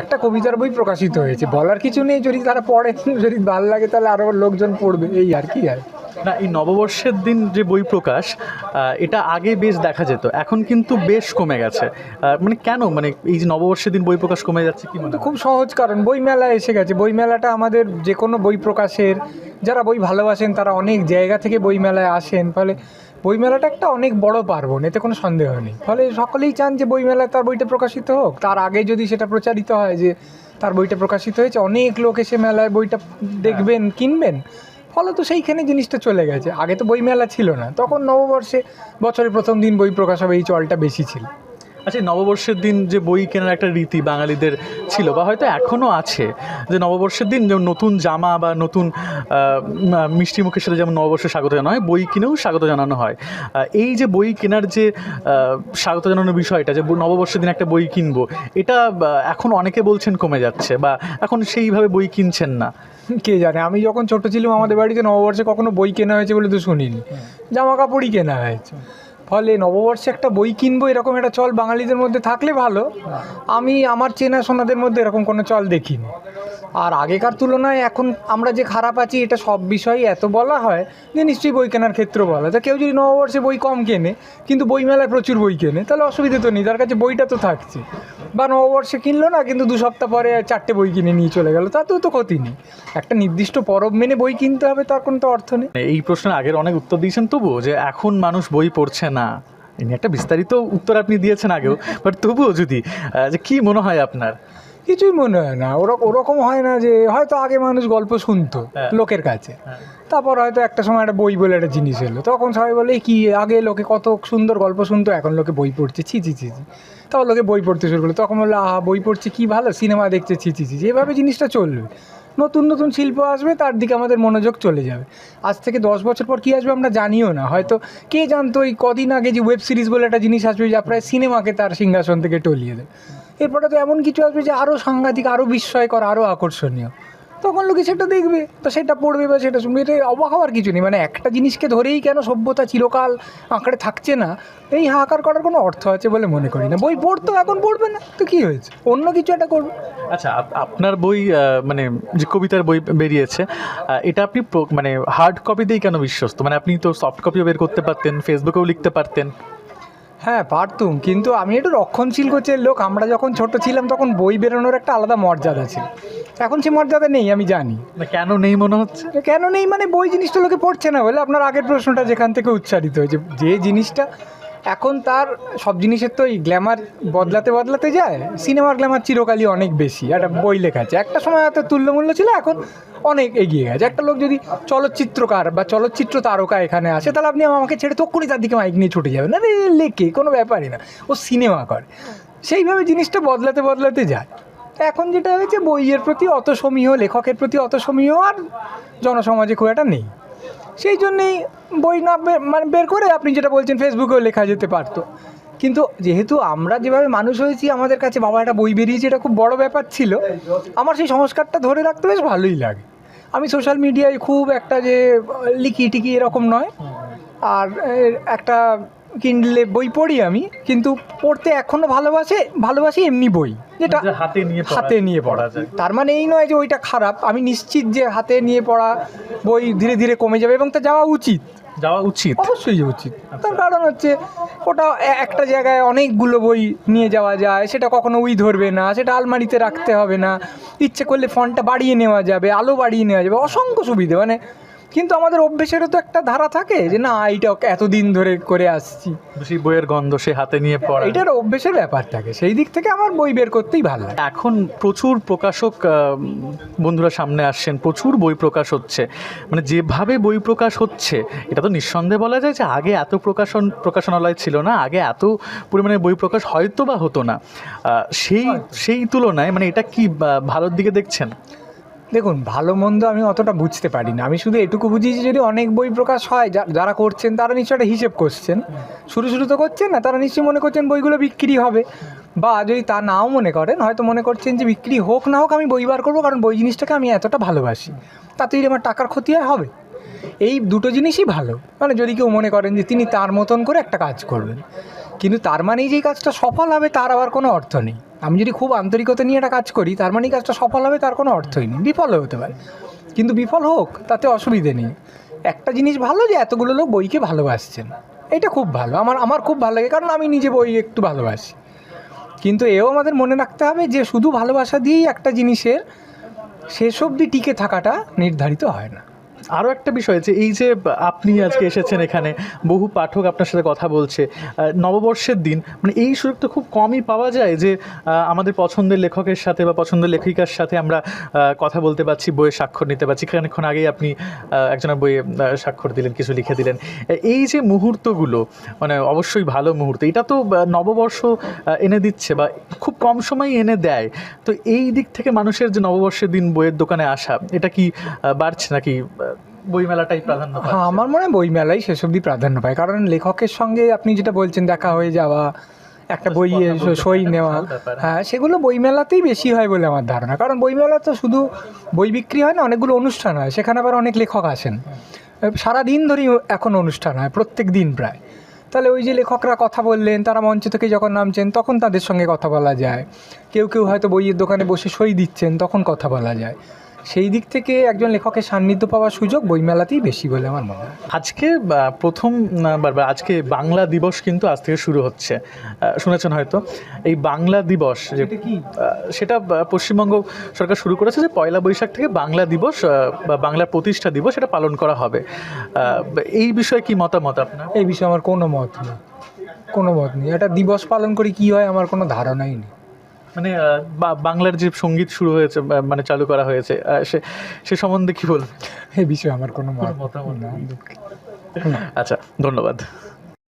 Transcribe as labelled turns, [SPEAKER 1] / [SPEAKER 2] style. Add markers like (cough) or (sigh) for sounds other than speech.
[SPEAKER 1] একটা কবিতার বই প্রকাশিত হয়েছে। বলার কিছু নেই যদি তারা পড়ে যদি ভালো লাগে তাহলে আরও লোকজন পড়বে। এই আর কি আর।
[SPEAKER 2] না এই নববর্ষের দিন যে বই প্রকাশ এটা আগে বেশ দেখা যেত এখন কিন্তু বেশ কমে গেছে। মানে কেন? মানে এই যে নববর্ষের দিন বই প্রকাশ কমে যাচ্ছে কি মনে?
[SPEAKER 1] খুব সহজ কারণ বই মেলা এসে গেছে। বই মেলাটা আমাদের যে কোনো বই প্রকাশের যারা বই ভালোবাসেন তারা অনেক জায়গা থেকে বই মেলায় আসেন। ফলে বই মেলাটা একটা অনেক বড় পার্বণ এতে কোনো সন্দেহ নেই। ফলে সকলেই চান যে বইমেলায় তার বইটা প্রকাশিত হোক। তার আগে যদি সেটা প্রচারিত হয় যে তার বইটা প্রকাশিত হয়েছে অনেক লোক এসে মেলায় বইটা দেখবেন কিনবেন। ফলে তো সেইখানে জিনিসটা চলে গেছে। আগে তো বইমেলা ছিল না। তখন নববর্ষে বছরের প্রথম দিন বই প্রকাশ হবে এই চলটা বেশি ছিল।
[SPEAKER 2] আচ্ছা নববর্ষের দিন যে বই কেনার একটা রীতি বাঙালিদের ছিল বা হয়তো এখনও আছে যে নববর্ষের দিন যেমন নতুন জামা বা নতুন মিষ্টি মুখের সাথে যেমন নববর্ষে স্বাগত জানানো হয় বই কিনেও স্বাগত জানানো হয়। এই যে বই কেনার যে স্বাগত জানানোর বিষয়টা যে নববর্ষের দিন একটা বই কিনবো এটা এখন অনেকে বলছেন কমে যাচ্ছে বা এখন সেইভাবে বই কিনছেন না?
[SPEAKER 1] কে জানে? আমি যখন ছোট ছিলাম আমাদের বাড়িতে নববর্ষে কখনো বই কেনা হয়েছে বলে তো শুনিনি। জামা কাপড়ই কেনা হয়েছে। ফলে নববর্ষে একটা বই কিনবো এরকম একটা চল বাঙালিদের মধ্যে থাকলে ভালো। আমি আমার চেনা সোনাদের মধ্যে এরকম কোনো চল দেখিনি। আর আগেকার তুলনায় এখন আমরা যে খারাপ আছি, এটা সব বিষয়ে এত বলা হয় যে নিশ্চয়ই বই কেনার ক্ষেত্রে বলা যায়। কেউ যদি নববর্ষে বই কম কেনে, কিন্তু বইমেলায় প্রচুর বই কেনে, তাহলে অসুবিধে তো নেই তার কাছে বইটা তো থাকছে। বা নববর্ষে কিনলো না কিন্তু দু সপ্তাহ পরে চারটে বই কিনে নিয়ে চলে গেল। তাতেও তো ক্ষতি নেই। একটা নির্দিষ্ট পরব মেনে বই কিনতে হবে তার কোনো তো অর্থ নেই।
[SPEAKER 2] এই প্রশ্নের আগের অনেক উত্তর দিয়েছেন তবুও যে এখন মানুষ বই পড়ছে না। একটা বিস্তারিত উত্তর আপনি দিয়েছেন আগেও। (laughs) বাট তবুও যদি যে কি মনে হয় আপনার?
[SPEAKER 1] কিছুই মনে হয় না। ওরকম ওরকম হয় না যে হয়তো আগে মানুষ গল্প শুনতো
[SPEAKER 2] হ্যাঁ।
[SPEAKER 1] লোকের কাছে।
[SPEAKER 2] হ্যাঁ।
[SPEAKER 1] তারপর হয়তো একটা সময় একটা বই বলে একটা জিনিস এলো। তখন সবাই বলে কি আগে লোকে কত সুন্দর গল্প শুনতো এখন লোকে বই পড়ছে। ছি ছি ছি ছি। তখন লোকে বই পড়তে শুরু করল। তখন বলল আহা বই পড়ছে কি ভালো সিনেমা দেখছে। ছি ছি ছি ছি। এভাবে জিনিসটা চলবে। নতুন নতুন শিল্প আসবে তার দিকে আমাদের মনোযোগ চলে যাবে। আজ থেকে দশ বছর পর কী আসবে আমরা জানিও না। হয়তো কে জানতো এই কদিন আগে যে ওয়েব সিরিজ বলে একটা জিনিস আসবে যা প্রায় সিনেমাকে তার সিংহাসন থেকে টলিয়ে দেয়। এরপরে তো এমন কিছু আসবে যে আরও সাংঘাতিক আরও বিস্ময়কর আরও আকর্ষণীয়। তখন লোকে সেটা দেখবে, তো সেটা পড়বে বা সেটা শুনবে, এটা অবাক হওয়ার কিছু নেই। মানে একটা জিনিসকে ধরেই কেন সভ্যতা চিরকাল আঁকড়ে থাকছে না, এই হাহাকার করার কোনো অর্থ আছে বলে মনে করি না। বই পড়তো, এখন পড়বে না, তো কী হয়েছে? অন্য কিছু একটা করবে।
[SPEAKER 2] আচ্ছা আপনার বই মানে যে কবিতার বই বেরিয়েছে এটা আপনি মানে হার্ড কপিতেই কেন বিশ্বস্ত? মানে আপনি তো সফট কপিও বের করতে পারতেন ফেসবুকেও লিখতে পারতেন।
[SPEAKER 1] হ্যাঁ পারতুম। কিন্তু আমি একটু রক্ষণশীল গোছের লোক। আমরা যখন ছোট ছিলাম তখন বই বেরোনোর একটা আলাদা মর্যাদা ছিল। এখন সে মর্যাদা নেই আমি জানি।
[SPEAKER 2] কেন নেই মনে হচ্ছে?
[SPEAKER 1] কেন নেই মানে বই জিনিসটা লোকে পড়ছে না বলে আপনার আগের প্রশ্নটা যেখান থেকে উচ্চারিত হয়েছে। যে জিনিসটা এখন তার সব জিনিসের তো এই গ্ল্যামার বদলাতে বদলাতে যায় সিনেমার গ্ল্যামার চিরকালই অনেক বেশি, একটা বই লেখা আছে। একটা সময় হয়তো তুল্যমূল্য ছিল, এখন অনেক এগিয়ে গেছে। একটা লোক যদি চলচ্চিত্রকার বা চলচ্চিত্র তারকা এখানে আসে, তাহলে আপনি আমাকে ছেড়ে তক্ষুনি তার দিকে মাইক নিয়ে ছুটে যাবেন। আরে লেখে, কোনো ব্যাপারই না। ও সিনেমা করে। সেইভাবে জিনিসটা বদলাতে বদলাতে যায়। এখন যেটা হয়েছে, বইয়ের প্রতি অত সমীহ, লেখকের প্রতি অত সমীহ, আর জনসমাজে খুব একটা নেই। সেই জন্যেই বই না মানে বের করে আপনি যেটা বলছেন ফেসবুকেও লেখা যেতে পারতো। কিন্তু যেহেতু আমরা যেভাবে মানুষ হয়েছি, আমাদের কাছে বাবা একটা বই বেরিয়েছে, এটা খুব বড় ব্যাপার ছিল। আমার সেই সংস্কারটা ধরে রাখতে বেশ ভালোই লাগে। আমি সোশ্যাল মিডিয়ায় খুব একটা যে লিখি টিকি এরকম নয়। আর একটা কিনলে বই পড়ি আমি কিন্তু পড়তে এখনও ভালোবাসে ভালোবাসি এমনি বই যেটা
[SPEAKER 2] হাতে নিয়ে
[SPEAKER 1] হাতে নিয়ে পড়া।
[SPEAKER 2] যায়।
[SPEAKER 1] তার মানে এই নয় যে ওইটা খারাপ আমি নিশ্চিত যে হাতে নিয়ে পড়া বই ধীরে ধীরে কমে যাবে এবং তা যাওয়া উচিত।
[SPEAKER 2] যাওয়া উচিত।
[SPEAKER 1] অবশ্যই উচিত। তার কারণ হচ্ছে ওটা একটা জায়গায় অনেকগুলো বই নিয়ে যাওয়া যায় সেটা কখনো উই ধরবে না সেটা আলমারিতে রাখতে হবে না ইচ্ছে করলে ফন্টটা বাড়িয়ে নেওয়া যাবে আলো বাড়িয়ে নেওয়া যাবে অসংখ্য সুবিধে মানে কিন্তু আমাদের অভ্যেসেরও তো একটা ধারা থাকে যে না এইটা এতদিন ধরে করে আসছি।
[SPEAKER 2] সেই বইয়ের গন্ধ সে হাতে নিয়ে পড়া
[SPEAKER 1] এটার অভ্যেসের ব্যাপার থাকে। সেই দিক থেকে আমার বই বের করতেই ভালো লাগে।
[SPEAKER 2] এখন প্রচুর প্রকাশক বন্ধুরা সামনে আসছেন প্রচুর বই প্রকাশ হচ্ছে। মানে যেভাবে বই প্রকাশ হচ্ছে এটা তো নিঃসন্দেহে বলা যায় যে আগে এত প্রকাশন প্রকাশনালয় ছিল না আগে এত পরিমাণে বই প্রকাশ হয়তো বা হতো না। সেই সেই তুলনায় মানে এটা কি ভালোর দিকে দেখছেন?
[SPEAKER 1] দেখুন, ভালো মন্দ আমি অতটা বুঝতে পারি না। আমি শুধু এটুকু বুঝি যে যদি অনেক বই প্রকাশ হয় যারা করছেন তারা নিশ্চয়ই একটা হিসেব করছেন। শুরু শুরু তো করছেন না, তারা নিশ্চয়ই মনে করছেন বইগুলো বিক্রি হবে। বা যদি তা নাও মনে করেন, হয়তো মনে করছেন যে বিক্রি হোক না হোক, আমি বই বার করব, কারণ বই জিনিসটাকে আমি এতটা ভালোবাসি। তাতে যদি আমার টাকার ক্ষতি হয়, হবে। এই দুটো জিনিসই ভালো। মানে যদি কেউ মনে করেন যে তিনি তার মতন করে একটা কাজ করবেন। কিন্তু তার মানেই যে কাজটা সফল হবে, তার আবার কোনো অর্থ নেই। আমি যদি খুব আন্তরিকতা নিয়ে একটা কাজ করি, তার মানে কাজটা সফল হবে, তার কোনো অর্থই নেই। বিফলও হতে পারে। কিন্তু বিফল হোক, তাতে অসুবিধে নেই। একটা জিনিস ভালো যে, এতগুলো লোক বইকে ভালোবাসছেন। এটা খুব ভালো। আমার আমার খুব ভালো লাগে, কারণ আমি নিজে বই একটু ভালোবাসি। কিন্তু এও আমাদের মনে রাখতে হবে যে, শুধু ভালোবাসা দিয়েই একটা জিনিসের শেষ অবধি টিকে থাকাটা নির্ধারিত হয় না।
[SPEAKER 2] আরও একটা বিষয় যে এই যে আপনি আজকে এসেছেন এখানে, বহু পাঠক আপনার সাথে কথা বলছে নববর্ষের দিন মানে এই সুযোগ তো খুব কমই পাওয়া যায় যে আমাদের পছন্দের লেখকের সাথে বা পছন্দের লেখিকার সাথে আমরা কথা বলতে পারছি, বইয়ে স্বাক্ষর নিতে পারছি। খানিকক্ষণ আগেই আপনি একজনের বইয়ে স্বাক্ষর দিলেন, কিছু লিখে দিলেন। এই যে মুহূর্তগুলো মানে অবশ্যই ভালো মুহূর্ত, এটা তো নববর্ষ এনে দিচ্ছে বা খুব কম সময় এনে দেয়। তো এই দিক থেকে মানুষের যে নববর্ষের দিন বইয়ের দোকানে আসা, এটা কি বাড়ছে নাকি বইমেলাটাই প্রাধান্য
[SPEAKER 1] হ্যাঁ আমার মনে হয় বইমেলাই শেষ অবধি প্রাধান্য পায়। কারণ লেখকের সঙ্গে আপনি যেটা বলছেন দেখা হয়ে যাওয়া একটা বইয়ে
[SPEAKER 2] কথা বলতে
[SPEAKER 1] সই নেওয়া হ্যাঁ সেগুলো বইমেলাতেই বেশি হয় বলে আমার ধারণা। কারণ বইমেলা তো শুধু বই বিক্রি হয় না অনেকগুলো অনুষ্ঠান হয়। সেখানে আবার অনেক লেখক আসেন। সারা দিন ধরেই এখন অনুষ্ঠান হয় প্রত্যেক দিন প্রায়। তাহলে ওই যে লেখকরা কথা বললেন তারা মঞ্চ থেকে যখন নামছেন তখন তাদের সঙ্গে কথা বলা যায়। কেউ কেউ হয়তো বইয়ের দোকানে বসে সই দিচ্ছেন তখন কথা বলা যায়। সেই দিক থেকে একজন লেখকের সান্নিধ্য পাওয়ার সুযোগ বইমেলাতেই বেশি বলে আমার মনে হয়।
[SPEAKER 2] আজকে প্রথম না, বা বা আজকে বাংলা দিবস কিন্তু আজ থেকে শুরু হচ্ছে। শুনেছেন হয়তো? এই বাংলা দিবস যে
[SPEAKER 1] কি?
[SPEAKER 2] সেটা পশ্চিমবঙ্গ সরকার শুরু করেছে যে পয়লা বৈশাখ থেকে বাংলা দিবস বা বাংলার প্রতিষ্ঠা দিবস এটা পালন করা হবে। এই বিষয়ে কি মতামত আপনার?
[SPEAKER 1] এই বিষয়ে আমার কোনো মত নেই। কোনো মত নেই। এটা দিবস পালন করে কি হয় আমার কোনো ধারণাই নেই।
[SPEAKER 2] মানে বাংলার যে সংগীত শুরু হয়েছে মানে চালু করা হয়েছে সে সে সম্বন্ধে কি বলবেন?
[SPEAKER 1] এই বিষয়ে আমার কোনো
[SPEAKER 2] মতামত
[SPEAKER 1] না।
[SPEAKER 2] আচ্ছা ধন্যবাদ।